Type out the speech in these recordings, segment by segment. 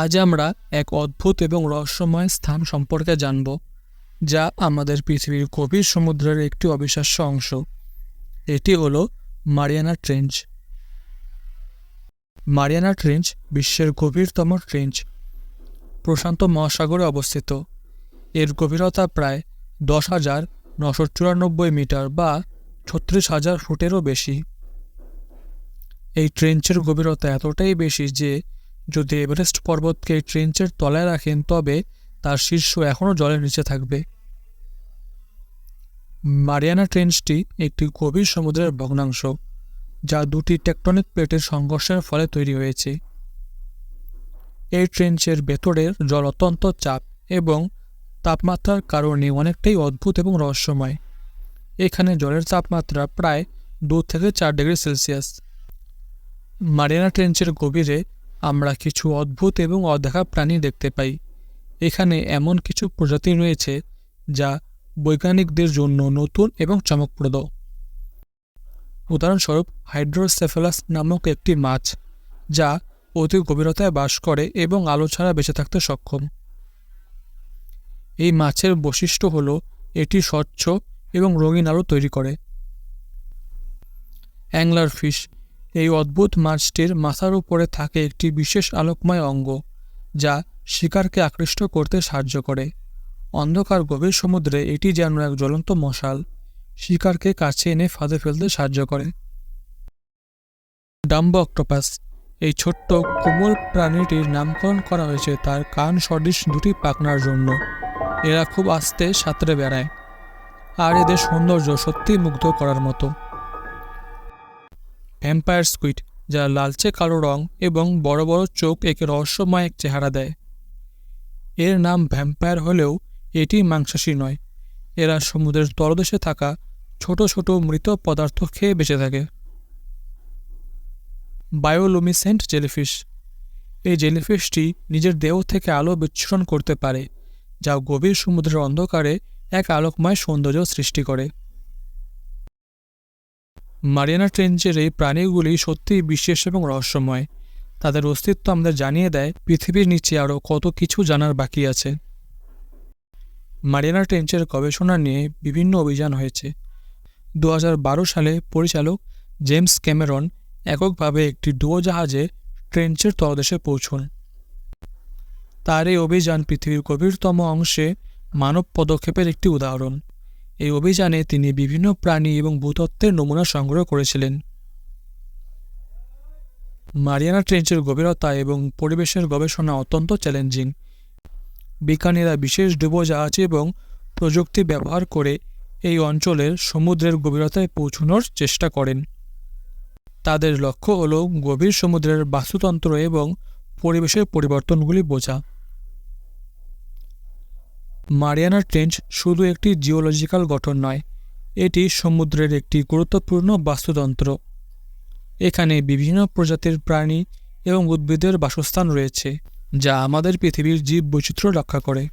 আজ আমরা এক অদ্ভুত এবং রহস্যময় স্থান সম্পর্কে জানব, যা আমাদের পৃথিবীর গভীর সমুদ্রের একটি অবিশ্বাস্য অংশ। এটি হলো মারিয়ানা ট্রেঞ্চ। মারিয়ানা ট্রেঞ্চ বিশ্বের গভীরতম ট্রেঞ্চ, প্রশান্ত মহাসাগরে অবস্থিত। এর গভীরতা প্রায় দশ হাজার নশো চুরানব্বই মিটার বা ছত্রিশ হাজার ফুটেরও বেশি। এই ট্রেঞ্চের গভীরতা এতটাই বেশি যে যদি এভারেস্ট পর্বতকে ট্রেঞ্চের তলায় রাখেন, তবে তার শীর্ষ এখনও জলের নিচে থাকবে। মারিয়ানা ট্রেঞ্চটি একটি গভীর সমুদ্রের ভগ্নাংশ, যা দুটি টেকটনিক প্লেটের সংঘর্ষের ফলে তৈরি হয়েছে। এই ট্রেঞ্চের ভেতরের জল অত্যন্ত চাপ এবং তাপমাত্রার কারণে অনেকটাই অদ্ভুত এবং রহস্যময়। এখানে জলের তাপমাত্রা প্রায় দু থেকে চার ডিগ্রি সেলসিয়াস। মারিয়ানা ট্রেঞ্চের গভীরে আমরা কিছু অদ্ভুত এবং অদেখা প্রাণী দেখতে পাই। এখানে এমন কিছু প্রজাতি রয়েছে যা বৈজ্ঞানিকদের জন্য নতুন এবং চমকপ্রদ। উদাহরণস্বরূপ, হাইড্রোসেফেলাস নামক একটি মাছ, যা অতি গভীরতায় বাস করে এবং আলো ছাড়া বেঁচে থাকতে সক্ষম। এই মাছের বৈশিষ্ট্য হল, এটি স্বচ্ছ এবং রঙিন আলো তৈরি করে। অ্যাংলার ফিশ এই অদ্ভুত মাছটির মাথার উপরে থাকে একটি বিশেষ আলোকময় অঙ্গ, যা শিকারকে আকৃষ্ট করতে সাহায্য করে। অন্ধকার গভীর সমুদ্রে এটি যেন এক জ্বলন্ত মশাল, শিকারকে কাছে এনে ফাঁদে ফেলতে সাহায্য করে। ডাম্বো অক্টোপাস, এই ছোট্ট কোমল প্রাণীটির নামকরণ করা হয়েছে তার কান সদৃশ দুটি পাখনার জন্য। এরা খুব আস্তে সাঁতরে বেড়ায়, আর এদের সৌন্দর্য সত্যিই মুগ্ধ করার মতো। ভ্যাম্পায়ার স্কুইড যা লালচে কালো রং এবং বড় বড় চোখ একে রহস্যময় এক চেহারা দেয়। এর নাম ভ্যাম্পায়ার হলেও এটি মাংসাশী নয়। এরা সমুদ্রের তলদেশে থাকা ছোট ছোট মৃত পদার্থ খেয়ে বেঁচে থাকে। বায়োলুমিসেন্ট জেলিফিশ এই জেলিফিশটি নিজের দেহ থেকে আলো বিচ্ছুরণ করতে পারে, যা গভীর সমুদ্রের অন্ধকারে এক আলোকময় সৌন্দর্য সৃষ্টি করে। মারিয়ানা ট্রেঞ্চের এই প্রাণীগুলি সত্যিই বিশেষ এবং রহস্যময়। তাদের অস্তিত্ব আমাদের জানিয়ে দেয়, পৃথিবীর নিচে আরও কত কিছু জানার বাকি আছে। মারিয়ানা ট্রেঞ্চের গবেষণা নিয়ে বিভিন্ন অভিযান হয়েছে। দু হাজার বারো সালে পরিচালক জেমস ক্যামেরন এককভাবে একটি ডুয়োজাহাজে ট্রেঞ্চের তলদেশে পৌঁছন। তার এই অভিযান পৃথিবীর গভীরতম অংশে মানব পদক্ষেপের একটি উদাহরণ। এই অভিযানে তিনি বিভিন্ন প্রাণী এবং ভূতত্ত্বের নমুনা সংগ্রহ করেছিলেন। মারিয়ানা ট্রেঞ্চের গভীরতা এবং পরিবেশের গবেষণা অত্যন্ত চ্যালেঞ্জিং। বিজ্ঞানীরা বিশেষ ডুবোজাহাজ এবং প্রযুক্তি ব্যবহার করে এই অঞ্চলের সমুদ্রের গভীরতায় পৌঁছানোর চেষ্টা করেন। তাদের লক্ষ্য হল গভীর সমুদ্রের বাস্তুতন্ত্র এবং পরিবেশের পরিবর্তনগুলি বোঝা। মারিয়ানা ট্রেঞ্চ শুধু একটি জিওলজিক্যাল গঠন নয়, এটি সমুদ্রের একটি গুরুত্বপূর্ণ বাস্তুতন্ত্র। এখানে বিভিন্ন প্রজাতির প্রাণী এবং উদ্ভিদের বাসস্থান রয়েছে, যা আমাদের পৃথিবীর জীব বৈচিত্র্য রক্ষা করে।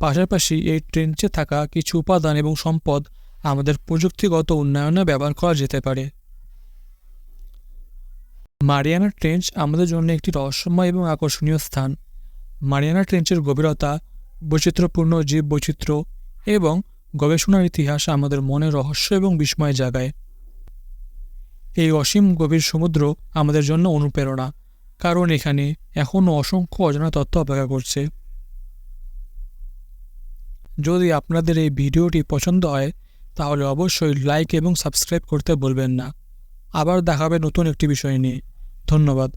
পাশাপাশি এই ট্রেঞ্চে থাকা কিছু উপাদান এবং সম্পদ আমাদের প্রযুক্তিগত উন্নয়নে ব্যবহার করা যেতে পারে। মারিয়ানা ট্রেঞ্চ আমাদের জন্য একটি রহস্যময় এবং আকর্ষণীয় স্থান। মারিয়ানা ট্রেঞ্চের গভীরতা বৈচিত্র্যপূর্ণ জীব বৈচিত্র্য এবং গবেষণার ইতিহাস আমাদের মনে রহস্য এবং বিস্ময় জাগায়। এই অসীম গভীর সমুদ্র আমাদের জন্য অনুপ্রেরণা, কারণ এখানে এখনও অসংখ্য অজানা তথ্য অপেক্ষা করছে। যদি আপনাদের এই ভিডিওটি পছন্দ হয়, তাহলে অবশ্যই লাইক এবং সাবস্ক্রাইব করতে বলবেন না। আবার দেখাবে নতুন একটি বিষয় নিয়ে। ধন্যবাদ।